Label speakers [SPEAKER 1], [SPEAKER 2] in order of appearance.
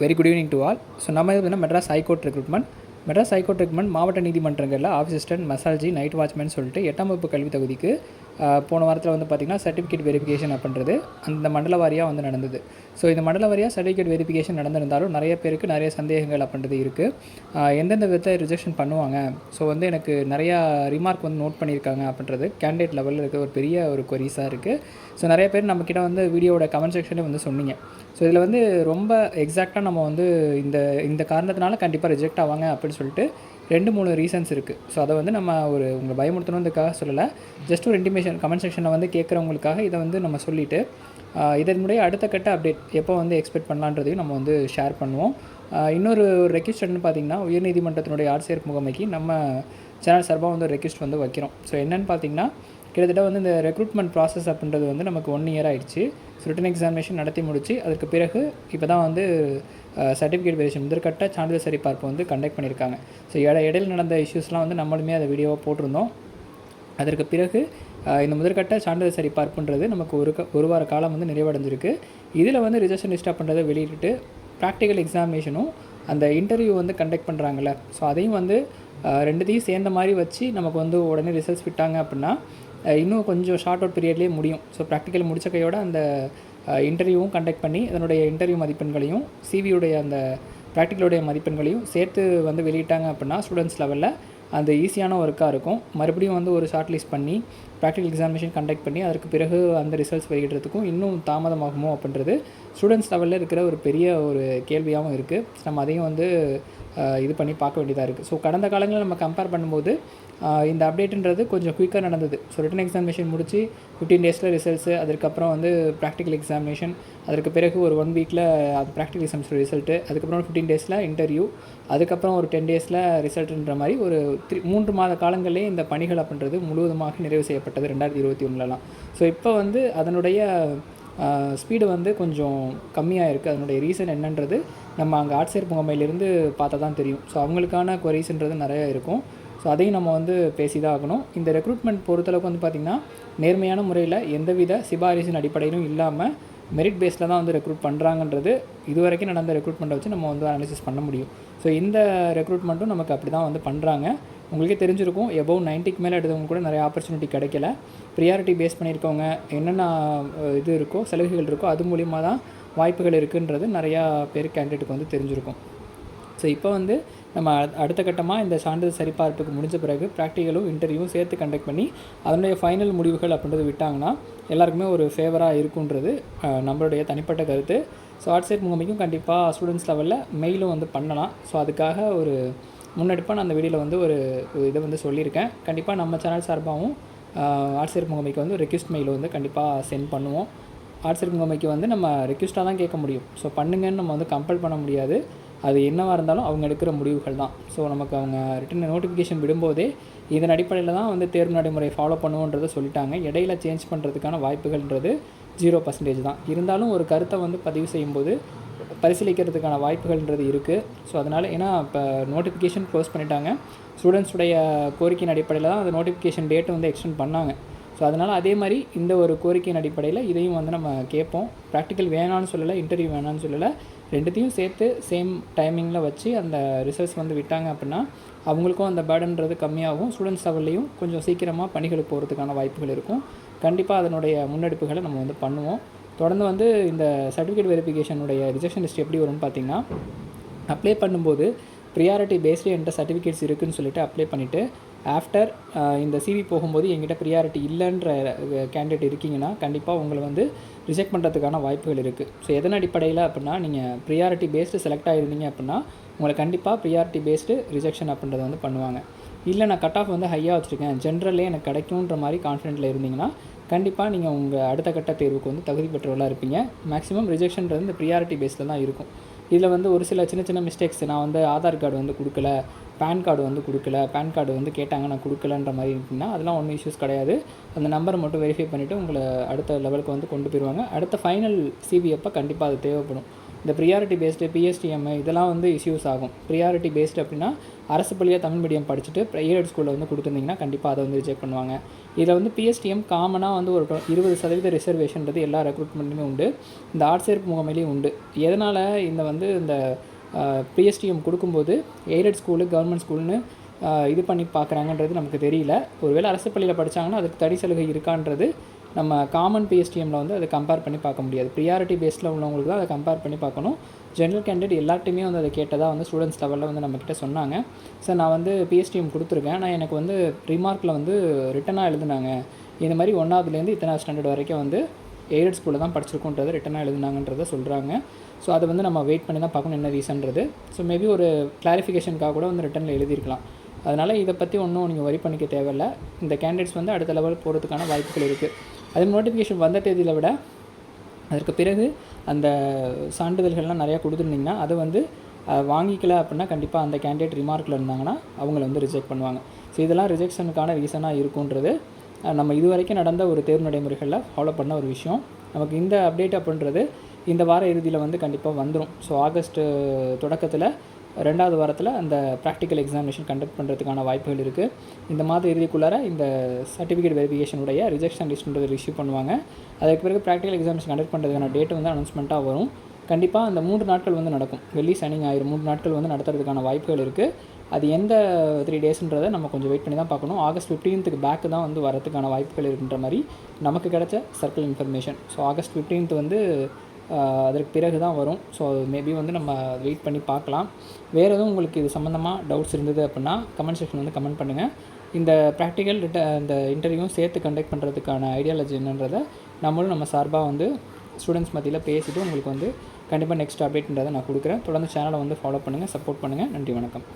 [SPEAKER 1] Very good evening to all so நம்ம இது Madras high court recruitment Madras high court recruitment மாவட்ட நீதிமன்றங்களில் office assistant மசால்ஜி night watchman சொல்லிட்டு எட்டாம் வகுப்பு கல்வி தகுதிக்கு போன வாரத்தில் வந்து பார்த்திங்கன்னா சர்டிஃபிகேட் வெரிஃபிகேஷன் அப்படின்றது அந்த மண்டல வாரியாக வந்து நடந்தது. ஸோ இந்த மண்டல வாரியாக சர்டிஃபிகேட் வெரிஃபிகேஷன் நடந்திருந்தாலும் நிறைய பேருக்கு நிறைய சந்தேகங்கள் அப்படின்றது இருக்குது எந்தெந்த விதத்தை ரிஜெக்ஷன் பண்ணுவாங்க? ஸோ வந்து எனக்கு நிறையா ரிமார்க் வந்து நோட் பண்ணியிருக்காங்க அப்படின்றது கேண்டிடேட் லெவலில் இருக்க ஒரு பெரிய ஒரு கொரிஸாக இருக்குது ஸோ நிறைய பேர் நம்மக்கிட்ட வந்து வீடியோவோட கமெண்ட் செக்ஷனில் வந்து சொன்னீங்க. ஸோ இதில் வந்து ரொம்ப எக்ஸாக்டாக நம்ம வந்து இந்த இந்த காரணத்தினால கண்டிப்பாக ரிஜெக்ட் ஆவாங்க அப்படின்னு சொல்லிட்டு ரெண்டு மூணு ரீசன்ஸ் இருக்குது ஸோ அதை வந்து நம்ம ஒரு உங்களை பயமுறுத்தணுன்றதுக்காக சொல்லலை. ஜஸ்ட் ஒரு இன்டிமேஷன் கமெண்ட் செக்ஷனில் வந்து கேட்குறவங்களுக்காக இதை வந்து நம்ம சொல்லிவிட்டு இதனுடைய அடுத்த கட்ட அப்டேட் எப்போ வந்து எக்ஸ்பெக்ட் பண்ணலான்றதையும் நம்ம வந்து ஷேர் பண்ணுவோம். இன்னொரு இன்னொரு ரெக்வஸ்ட்னு பார்த்தீங்கன்னா உயர்நீதிமன்றத்தினுடைய ஆட்சியர் முகமைக்கு நம்ம சேனல் சார்பாக வந்து ஒரு வந்து வைக்கிறோம். ஸோ என்னென்னு பார்த்தீங்கன்னா கிட்டத்தட்ட வந்து இந்த ரெக்ரூட்மெண்ட் ப்ராசஸ் அப்படின்றது வந்து நமக்கு ஒன் இயர் ஆகிடுச்சு ரிட்டன் எக்ஸாமினேஷன் நடத்தி முடிச்சு அதுக்கு பிறகு இப்போ தான் வந்து சர்டிஃபிகேட் வெரிஃபிகேஷன் முதற்கட்ட சான்றிதழ் சரிபார்ப்பு வந்து கண்டக்ட் பண்ணியிருக்காங்க. ஸோ இட இடையில் நடந்த இஷ்யூஸ்லாம் வந்து நம்மளுமே அதை வீடியோவாக போட்டிருந்தோம். அதற்கு பிறகு இந்த முதற்கட்ட சான்றிதழ் சரிபார்ப்புன்றது நமக்கு ஒரு க ஒரு வார காலம் வந்து நிறைவடைஞ்சிருக்கு. இதில் வந்து ரிஜெக்ஷன் லிஸ்ட் பண்ணுறதை வெளியிட்டு ப்ராக்டிக்கல் எக்ஸாமினேஷனும் அந்த இன்டர்வியூ வந்து கண்டக்ட் பண்ணுறாங்கல்ல ஸோ அதையும் வந்து ரெண்டுத்தையும் சேர்ந்த மாதிரி வச்சு நமக்கு வந்து உடனே ரிசல்ட்ஸ் விட்டாங்க அப்படின்னா இன்னும் கொஞ்சம் ஷார்ட் அவுட் பீரியட்லேயே முடியும். ஸோ ப்ராக்டிக்கல் முடித்த கையோட அந்த இன்டர்வியூவும் கண்டக்ட் பண்ணி அதனுடைய இன்டர்வியூ மதிப்பெண்களையும் சிவியுடைய அந்த ப்ராக்டிக்கலுடைய மதிப்பெண்களையும் சேர்த்து வந்து வெளியிட்டாங்க அப்படின்னா ஸ்டூடெண்ட்ஸ் லெவலில் அந்த ஈஸியான ஒர்க்காக இருக்கும். மறுபடியும் வந்து ஒரு ஷார்ட் லிஸ்ட் பண்ணி ப்ராக்டிக்கல் எக்ஸாமினேஷன் கண்டக்ட் பண்ணி அதற்கு பிறகு அந்த ரிசல்ட்ஸ் வெளியிடுறதுக்கும் இன்னும் தாமதமாகுமோ அப்படின்றது ஸ்டூடெண்ட்ஸ் லெவலில் இருக்கிற ஒரு பெரிய ஒரு கேள்வியாகவும் இருக்குது நம்ம அதையும் வந்து இது பண்ணி பார்க்க வேண்டியதாக இருக்குது ஸோ கடந்த காலங்களில் நம்ம கம்பேர் பண்ணும்போது இந்த அப்டேட்டுன்றது கொஞ்சம் குயிக்காக நடந்தது. ஸோ ரிட்டன் எக்ஸாமினேஷன் முடிச்சு ஃபிஃப்டீன் டேஸில் ரிசல்ட்ஸு அதுக்கப்புறம் வந்து ப்ராக்டிக்கல் எக்ஸாமினேஷன் அதற்கு பிறகு ஒரு ஒன் வீக்கில் அது ப்ராக்டிக்கல் எக்ஸாம்ஸ் ரிசல்ட்டு அதுக்கப்புறம் ஃபிஃப்டீன் டேஸில் இன்டர்வியூ அதுக்கப்புறம் ஒரு டென் டேஸில் ரிசல்ட்டுன்ற மாதிரி ஒரு த்ரீ மூன்று மாத காலங்களிலே இந்த பணிகள் அப்படின்றது முழுவதுமாக நிறைவு செய்யப்பட்டது ரெண்டாயிரத்தி இருபத்தி ஒன்றுலலாம் ஸோ இப்போ வந்து அதனுடைய ஸ்பீடு வந்து கொஞ்சம் கம்மியாக இருக்குது அதனுடைய ரீசன் என்னன்றது நம்ம அங்கே ஆட்சியர் முகமையிலேருந்து பார்த்தா தான் தெரியும். ஸோ அவங்களுக்கான கொரிஸ்ன்றது நிறைய இருக்கும். ஸோ அதையும் நம்ம வந்து பேசி தான் ஆகணும். இந்த ரெக்ரூட்மெண்ட் பொறுத்தளவுக்கு வந்து பார்த்திங்கன்னா நேர்மையான முறையில் எந்தவித சிபாரிசின் அடிப்படையிலும் இல்லாமல் மெரிட் பேஸில் தான் வந்து ரெக்ரூட் பண்ணுறாங்கன்றது இது வரைக்கும் நடந்த ரெக்ரூட்மெண்ட்டை வச்சு நம்ம வந்து அனாலிசிஸ் பண்ண முடியும். ஸோ இந்த ரெக்ரூட்மெண்ட்டும் நமக்கு அப்படி தான் வந்து பண்ணுறாங்க உங்களுக்கே தெரிஞ்சிருக்கும் எபோவ் நைன்ட்டிக்கு மேலே எடுத்தவங்க கூட நிறைய ஆப்பர்ச்சுனிட்டி கிடைக்கல. ப்ரியாரிட்டி பேஸ் பண்ணியிருக்கவங்க என்னென்ன இது இருக்கோ சலுகைகள் இருக்கோ அது மூலிமா தான் வாய்ப்புகள் இருக்குன்றது நிறையா பேர் கேண்டிடேட்டுக்கு வந்து தெரிஞ்சிருக்கும். ஸோ இப்போ வந்து நம்ம அடுத்த கட்டமாக இந்த சான்றிதழ் சரிபார்ப்புக்கு முடிஞ்ச பிறகு ப்ராக்டிக்கலும் இன்டர்வியூவும் சேர்த்து கண்டக்ட் பண்ணி அதனுடைய ஃபைனல் முடிவுகள் அப்படின்றது விட்டாங்கன்னா எல்லாருக்குமே ஒரு ஃபேவராக இருக்குன்றது நம்மளுடைய தனிப்பட்ட கருத்து. ஸோ ஆட்சேட் முகமைக்கும் கண்டிப்பாக ஸ்டூடெண்ட்ஸ் லெவலில் மெயிலும் வந்து பண்ணலாம். ஸோ அதுக்காக ஒரு முன்னெடுப்பாக நான் அந்த வீடியோவில் வந்து ஒரு இதை வந்து சொல்லியிருக்கேன். கண்டிப்பாக நம்ம சேனல் சார்பாகவும் ஆட்சியர் முகமைக்கு வந்து ரெக்வஸ்ட் மெயில் வந்து கண்டிப்பாக சென்ட் பண்ணுவோம். ஆட்சியர் முகமைக்கு வந்து நம்ம ரெக்வஸ்ட்டாக தான் கேட்க முடியும். ஸோ பண்ணுங்கன்னு நம்ம வந்து கம்பல் பண்ண முடியாது. அது என்னவாக இருந்தாலும் அவங்க எடுக்கிற முடிவுகள் தான். ஸோ நமக்கு அவங்க ரிட்டன் நோட்டிஃபிகேஷன் விடும்போதே இதன் அடிப்படையில் தான் வந்து தேர்வு நடைமுறையை ஃபாலோ பண்ணுவோன்றதை சொல்லிட்டாங்க. இடையில சேஞ்ச் பண்ணுறதுக்கான வாய்ப்புகள்ன்றது ஜீரோ பர்சன்டேஜ் தான். இருந்தாலும் ஒரு கருத்தை வந்து பதிவு செய்யும்போது பரிசீலிக்கிறதுக்கான வாய்ப்புகள்ன்றது இருக்குது ஸோ அதனால் ஏன்னா இப்போ நோட்டிஃபிகேஷன் க்ளோஸ் பண்ணிட்டாங்க. ஸ்டூடெண்ட்ஸுடைய கோரிக்கையின் அடிப்படையில் தான் அந்த நோட்டிஃபிகேஷன் டேட்டை வந்து எக்ஸ்டெண்ட் பண்ணாங்க. ஸோ அதனால் அதே மாதிரி இந்த ஒரு கோரிக்கையின் அடிப்படையில் இதையும் வந்து நம்ம கேட்போம். ப்ராக்டிக்கல் வேணான்னு சொல்லலை இன்டர்வியூ வேணான்னு சொல்லலை. ரெண்டுத்தையும் சேர்த்து சேம் டைமிங்கில் வச்சு அந்த ரிசல்ட்ஸ் வந்து விட்டாங்க அப்படின்னா அவங்களுக்கும் அந்த பேர்டன்றது கம்மியாகும். ஸ்டூடெண்ட்ஸ் லெவல்லையும் கொஞ்சம் சீக்கிரமாக பணிகளுக்கு போகிறதுக்கான வாய்ப்புகள் இருக்கும். கண்டிப்பாக அதனுடைய முன்னெடுப்புகளை நம்ம வந்து பண்ணுவோம். தொடர்ந்து வந்து இந்த சர்டிஃபிகேட் வெரிஃபிகேஷனுடைய ரிஜெக்ஷன் லிஸ்ட் எப்படி வரும்னு பார்த்தீங்கன்னா அப்ளை பண்ணும்போது ப்ரியாரிட்டி பேஸ்டு என்கிட்ட சர்டிஃபிகேட்ஸ் இருக்குன்னு சொல்லிட்டு அப்ளை பண்ணிவிட்டு ஆஃப்டர் இந்த சிவி போகும்போது எங்கிட்ட ப்ரியாரிட்டி இல்லைன்ற கேண்டிடேட் இருக்கீங்கன்னா கண்டிப்பாக உங்களை வந்து ரிஜெக்ட் பண்ணுறதுக்கான வாய்ப்புகள் இருக்குது ஸோ எதன் அடிப்படையில் அப்படின்னா நீங்கள் ப்ரியாரிட்டி பேஸ்டு செலக்ட் ஆகிருந்தீங்க அப்படின்னா உங்களை கண்டிப்பாக ப்ரியாரிட்டி பேஸ்டு ரிஜெக்ஷன் அப்படின்றத வந்து பண்ணுவாங்க. இல்லை நான் கட் ஆஃப் வந்து ஹையாக வச்சுருக்கேன். ஜென்ரலே எனக்கு கிடைக்குன்ற மாதிரி கான்ஃபிடென்ட்டில் இருந்தீங்கன்னா கண்டிப்பாக நீங்கள் உங்கள் அடுத்த கட்ட தேர்வுக்கு வந்து தகுதி பெற்றவர்களாக இருப்பீங்க. மேக்ஸிமம் ரிஜெக்ஷன்றது இந்த ப்ரியாரிட்டி பேஸில் தான் இருக்கும். இதில் வந்து ஒரு சில சின்ன சின்ன மிஸ்டேக்ஸ் நான் வந்து ஆதார் கார்டு வந்து கொடுக்கல பேன் கார்டு வந்து கொடுக்கல பேன் கார்டு வந்து கேட்டாங்க நான் கொடுக்கலன்ற மாதிரி இருக்குன்னா அதெல்லாம் ஒன்றும் இஷ்யூஸ் கிடையாது. அந்த நம்பரை மட்டும் வெரிஃபை பண்ணிவிட்டு உங்களை அடுத்த லெவலுக்கு வந்து கொண்டு போயிடுவாங்க அடுத்த ஃபைனல் சிபி அப்போ கண்டிப்பாக அது தேவைப்படும். இந்த ப்ரியாரிட்டி பேஸ்டு பிஎஸ்டிஎம் இதெல்லாம் வந்து இஷ்யூஸ் ஆகும். ப்ரியாரிட்டி பேஸ்டு அப்படின்னா அரசு பள்ளியாக தமிழ் மீடியம் படிச்சுட்டு ப்ரைவேட் ஸ்கூலில் வந்து கொடுத்துருந்தீங்கன்னா கண்டிப்பாக அதை வந்து ரிஜெக்ட் பண்ணுவாங்க. இதில் வந்து பிஎஸ்டிஎம் காமனாக வந்து ஒரு இருபது சதவீத ரிசர்வேஷன்றது எல்லா ரெக்ரூட்மெண்ட்டுமே உண்டு. இந்த ஆர்ட்ஸ் முகமையிலையும் உண்டு. எதனால் இந்த வந்து இந்த பிஎஸ்டிஎம் கொடுக்கும்போது எய்டட் ஸ்கூலு கவர்மெண்ட் ஸ்கூல்னு இது பண்ணி பார்க்குறாங்கன்றது நமக்கு தெரியல. ஒருவேளை அரசு பள்ளியில் படிச்சாங்கன்னா அதுக்கு தனி சலுகை இருக்கான்றது நம்ம காமன் பிஎஸ்டிஎம்மில் வந்து அதை கம்பேர் பண்ணி பார்க்க முடியாது. ப்ரியாரிட்டி பேஸில் உள்ளவங்களுக்கு தான் அதை கம்பேர் பண்ணி பார்க்கணும். ஜென்ரல் கேண்டிடேட் எல்லார்ட்டையுமே வந்து அதை கேட்டதாக வந்து ஸ்டூடெண்ட்ஸ் லெவலில் வந்து நம்மக்கிட்ட சொன்னாங்க. சார் நான் வந்து பிஎஸ்டிஎம் கொடுத்துருக்கேன். ஆனால் எனக்கு வந்து ரிமார்க்கில் வந்து ரிட்டனாக எழுதுனாங்க. இந்த மாதிரி ஒன்றாவதுலேருந்து இத்தனை ஸ்டாண்டர்ட் வரைக்கும் வந்து எய்டட் ஸ்கூலில் தான் படிச்சிருக்கோன்றதை ரிட்டனாக எழுதுனாங்கன்றதை சொல்கிறாங்க ஸோ அதை வந்து நம்ம வெயிட் பண்ணி தான் பார்க்கணும் என்ன ரீசன்றது ஸோ மேபி ஒரு கிளாரிஃபிகேஷனுக்காக கூட வந்து ரிட்டனில் எழுதியிருக்கலாம். அதனால் இதை பற்றி ஒன்றும் நீங்கள் வரி பண்ணிக்க தேவையில்ல. இந்த கேண்டிடேட்ஸ் வந்து அடுத்த லெவல் போகிறதுக்கான வாய்ப்புகள் இருக்குது அது நோட்டிஃபிகேஷன் வந்த தேதியில் விட அதற்கு பிறகு அந்த சான்றிதழ்கள்லாம் நிறையா கொடுத்துருந்தீங்கன்னா அதை வந்து வாங்கிக்கல அப்படின்னா கண்டிப்பாக அந்த கேண்டிடேட் ரிமார்க்கில் இருந்தாங்கன்னா அவங்கள வந்து ரிஜெக்ட் பண்ணுவாங்க. ஸோ இதெல்லாம் ரிஜெக்ஷனுக்கான ரீசனாக இருக்குன்றது நம்ம இது வரைக்கும் நடந்த ஒரு தேர்வு நடைமுறைகளில் ஃபாலோ பண்ண ஒரு விஷயம். நமக்கு இந்த அப்டேட் அப்படின்றது இந்த வார இறுதியில் வந்து கண்டிப்பாக வந்துடும் ஸோ ஆகஸ்ட்டு தொடக்கத்தில் ரெண்டாவது வாரத்தில் அந்த ப்ராக்டிக்கல் எக்ஸாமினேஷன் கண்டக்ட் பண்ணுறதுக்கான வாய்ப்புகள் இருக்குது இந்த மாத இறுதிக்குள்ளார இந்த சர்டிஃபிகேட் வெரிஃபிகேஷனுடைய ரிஜெக்ஷன் லிஸ்ட்ன்றது ரிசீவ் பண்ணுவாங்க. அதுக்கு பிறகு ப்ராக்டிக்கல் எக்ஸாமினேஷன் கண்டக்ட் பண்ணுறதுக்கான டேட் வந்து அனௌன்ஸ்மெண்ட்டாக வரும். கண்டிப்பாக அந்த மூன்று நாட்கள் வந்து நடக்கும். வெள்ளி சனி ஞாயிறு மூன்று நாட்கள் வந்து நடத்துறதுக்கான வாய்ப்புகள் இருக்குது அது எந்த த்ரீ டேஸ்ன்றதை நம்ம கொஞ்சம் வெயிட் பண்ணி தான் பார்க்கணும். ஆகஸ்ட் ஃபிஃப்டீன்த்துக்கு பேக்கு தான் வந்து வரதுக்கான வாய்ப்புகள் இருக்குன்ற மாதிரி நமக்கு கிடைச்ச circle information so August fifteenth வந்து அதற்கு பிறகு தான் வரும். ஸோ மேபி வந்து நம்ம வெயிட் பண்ணி பார்க்கலாம். வேறு எதுவும் உங்களுக்கு இது சம்மந்தமாக டவுட்ஸ் இருந்தது அப்படின்னா கமெண்ட் செக்ஷன் வந்து கமெண்ட் பண்ணுங்கள் இந்த ப்ராக்டிக்கல் ரிட்ட இந்த இன்டர்வியூவும் சேர்த்து கண்டக்ட் பண்ணுறதுக்கான ஐடியாலஜி என்னன்றதை நம்மளும் நம்ம சார்பாக வந்து ஸ்டூடெண்ட்ஸ் மத்தியில் பேசிவிட்டு உங்களுக்கு வந்து கண்டிப்பாக நெக்ஸ்ட் அப்டேட்ன்றதை நான் கொடுக்குறேன். தொடர்ந்து சேனலை வந்து ஃபாலோ பண்ணுங்கள் சப்போர்ட் பண்ணுங்கள் நன்றி வணக்கம்.